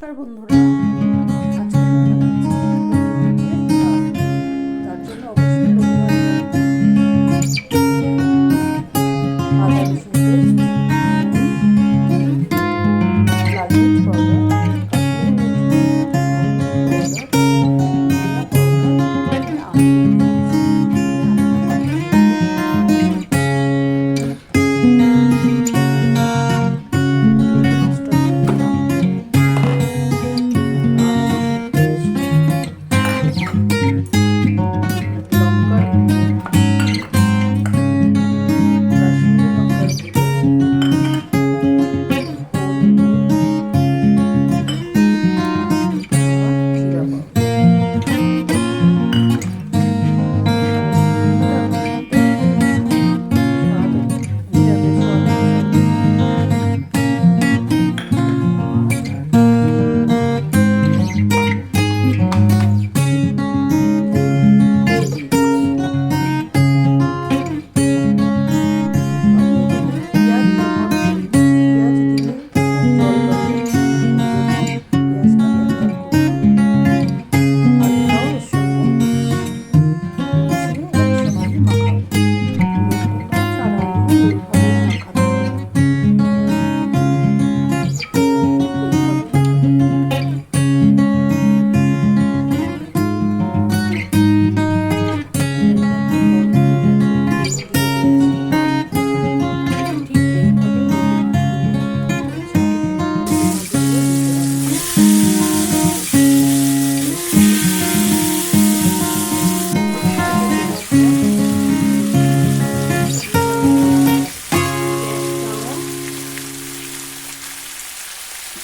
নমস্কার বন্ধুরা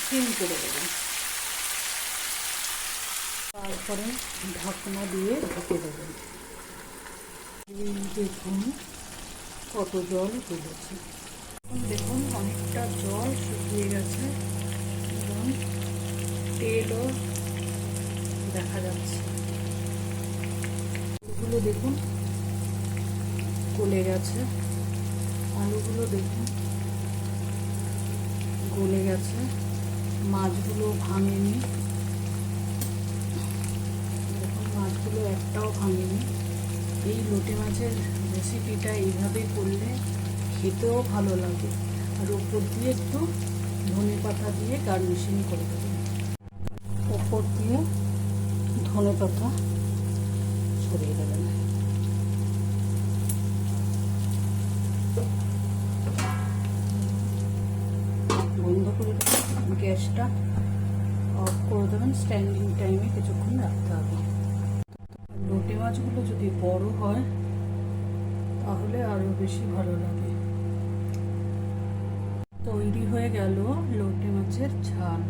সিম করে দেবেন তারপরে ঢাকনা দিয়ে ঢেকে দেবেন। দেখুন কত জল তুলেছে দেখুন অনেকটা জল শুকিয়ে গেছে, এবং তেলও দেখা যাচ্ছে। এগুলো দেখুন গলে গেছে আলুগুলো দেখুন গলে গেছে। মাছগুলো ভাঙেনি। মাছগুলো একটাও ভাঙেনি। এই লোটে মাছের রেসিপিটা এইভাবে করলে খেতেও ভালো লাগে। আর ওপর দিয়ে একটু ধনে পাতা দিয়ে গার্নিশিং করে দেবেন ওপর দিয়ে ধনে পাতা ছড়িয়ে দেবেন। গ্যাসটা অফ করে দেবেন স্ট্যান্ডিং টাইমে কিছুক্ষণ রাখতে হবে। লোটে মাছগুলো যদি বড় হয়, তাহলে আরও বেশি ভালো লাগে। তৈরি হয়ে গেল লোটে মাছের ঝাল।